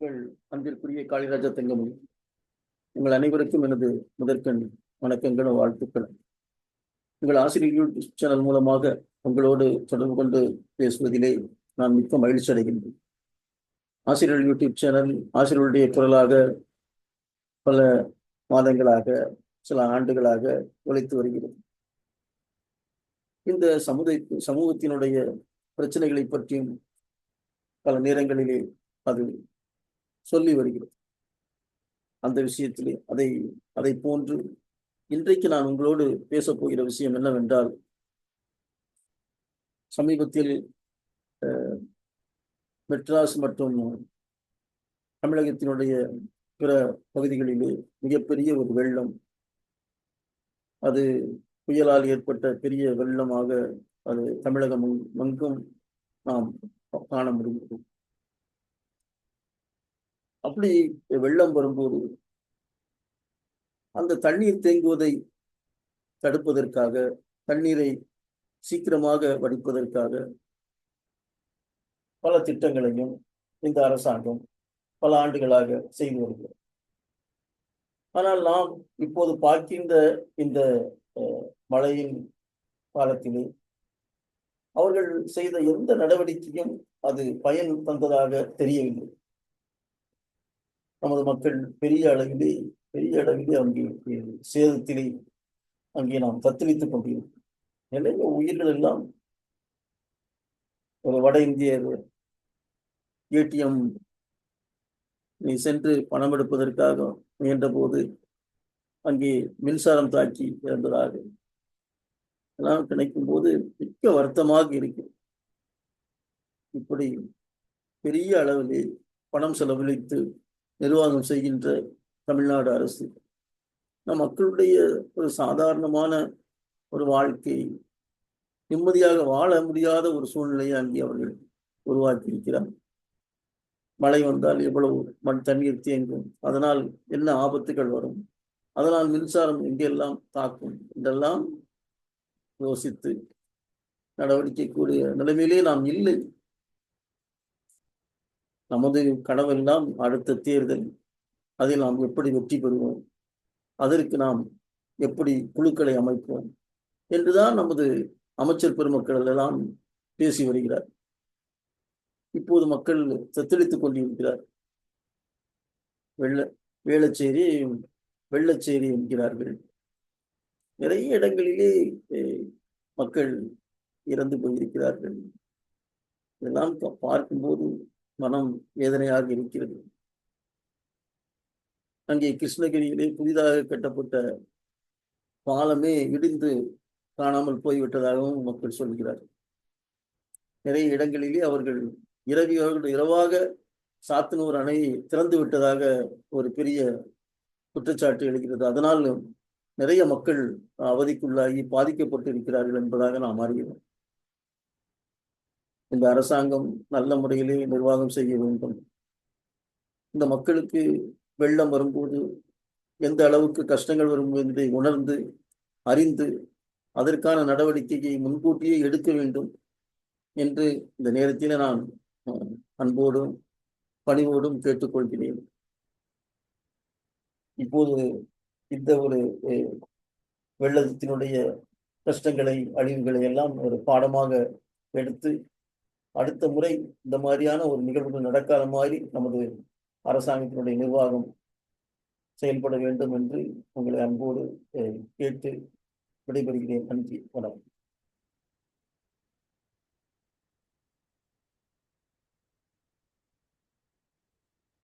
உங்கள் அன்பிற்குரிய காளிராஜா தங்கமணி உங்கள் அனைவருக்கும் எனது முதற்கண் வணக்கங்களும் வாழ்த்துக்கள். உங்கள் ஆசிரியர் யூடியூப் சேனல் மூலமாக உங்களோடு தொடர்பு கொண்டு பேசுவதிலே நான் மிக்க மகிழ்ச்சி அடைகின்றேன். ஆசிரியர் யூடியூப் சேனல் ஆசிரியருடைய குரலாக பல மாதங்களாக சில ஆண்டுகளாக உழைத்து வருகிறது. இந்த சமுதாய சமூகத்தினுடைய பிரச்சனைகளை பற்றியும் பல நேரங்களிலே அது சொல்லி வருகிறது அந்த விஷயத்திலே அதை அதை போன்று இன்றைக்கு நான் உங்களோடு பேசப் போகிற விஷயம் என்னவென்றால் சமீபத்தில் மெட்ராஸ் மற்றும் தமிழகத்தினுடைய பிற பகுதிகளிலே மிகப்பெரிய ஒரு வெள்ளம். அது புயலால் ஏற்பட்ட பெரிய வெள்ளமாக அது தமிழகம் மங்கும் நாம் காண முடிகிறது. அப்படி வெள்ளம் வரும்போது அந்த தண்ணீர் தேங்குவதை தடுப்பதற்காக தண்ணீரை சீக்கிரமாக வடிப்பதற்காக பல திட்டங்களையும் இந்த அரசாங்கம் பல ஆண்டுகளாக செய்து வருகிறது. ஆனால் நாம் இப்போது பார்க்கின்ற இந்த மழையின் காலத்திலே அவர்கள் செய்த எந்த நடவடிக்கையும் அது பயன் தந்ததாக தெரியவில்லை. நமது மக்கள் பெரிய அளவிலே பெரிய அளவிலே அங்கே சேதத்திலே அங்கே நாம் தத்தளித்துக் கொண்டிருக்கிறோம். நிறைய உயிர்கள் எல்லாம் ஒரு வட இந்தியர் ஏடிஎம் நீ சென்று பணம் எடுப்பதற்காக முயன்ற போது அங்கே மின்சாரம் தாக்கி இறந்ததாக எல்லாம் கிடைக்கும் போது மிக்க வருத்தமாக இருக்கு இப்படி பெரிய அளவிலே பணம் செலவழித்து நிர்வாகம் செய்கின்ற தமிழ்நாடு அரசு நம் மக்களுடைய ஒரு சாதாரணமான ஒரு வாழ்க்கை நிம்மதியாக வாழ முடியாத ஒரு சூழ்நிலையை அங்கே அவர்கள் உருவாக்கி இருக்கிறார் மழை வந்தால் எவ்வளவு மண் தண்ணீர் தேங்கும் அதனால் என்ன ஆபத்துகள் வரும் அதனால் மின்சாரம் எங்கெல்லாம் தாக்கும் என்றெல்லாம் யோசித்து நடவடிக்கை கூடிய நிலைமையிலே நாம் இல்லை. நமது கனவெல்லாம் அடுத்த தேர்தல் அதில் நாம் எப்படி வெற்றி பெறுவோம்? அதற்கு நாம் எப்படி குழுக்களை அமைப்போம்? என்றுதான் நமது அமைச்சர் பெருமக்கள் எல்லாம் பேசி வருகிறார். இப்போது மக்கள் தத்தளித்துக் கொண்டிருக்கிறார். வெள்ள வேளச்சேரி வெள்ளச்சேரி என்கிறார்கள். நிறைய இடங்களிலே மக்கள் இறந்து போயிருக்கிறார்கள். இதெல்லாம் பார்க்கும்போது மனம் வேதனையாக இருக்கிறது. அங்கே கிருஷ்ணகிரியிலே புதிதாக கட்டப்பட்ட பாலமே இடிந்து காணாமல் போய்விட்டதாகவும் மக்கள் சொல்கிறார்கள். நிறைய இடங்களிலே அவர்கள் இரவியோடு இரவாக சாத்தனூர் அணை திறந்து விட்டதாக ஒரு பெரிய குற்றச்சாட்டு எழுகிறது. அதனால் நிறைய மக்கள் அவதிக்குள்ளாகி பாதிக்கப்பட்டிருக்கிறார்கள் என்பதாக நாம் அறிகிறோம். இந்த அரசாங்கம் நல்ல முறையிலே நிர்வாகம் செய்ய வேண்டும். இந்த மக்களுக்கு வெள்ளம் வரும்போது எந்த அளவுக்கு கஷ்டங்கள் வரும் என்பதை உணர்ந்து அறிந்து அதற்கான நடவடிக்கையை முன்கூட்டியே எடுக்க வேண்டும் என்று இந்த நேரத்தில் நான் அன்போடும் பணிவோடும் கேட்டுக்கொள்கிறேன். இப்போது இந்த ஒரு வெள்ளத்தினுடைய கஷ்டங்களை அழிவுகளை எல்லாம் ஒரு பாடமாக எடுத்து அடுத்த முறை இந்த மாதிரியான ஒரு நிகழ்வுகள் நடக்காத மாதிரி நமது அரசாங்கத்தினுடைய நிர்வாகம் செயல்பட வேண்டும் என்று உங்களை அன்போடு கேட்டு விடைபெறுகிறேன். நன்றி வணக்கம்.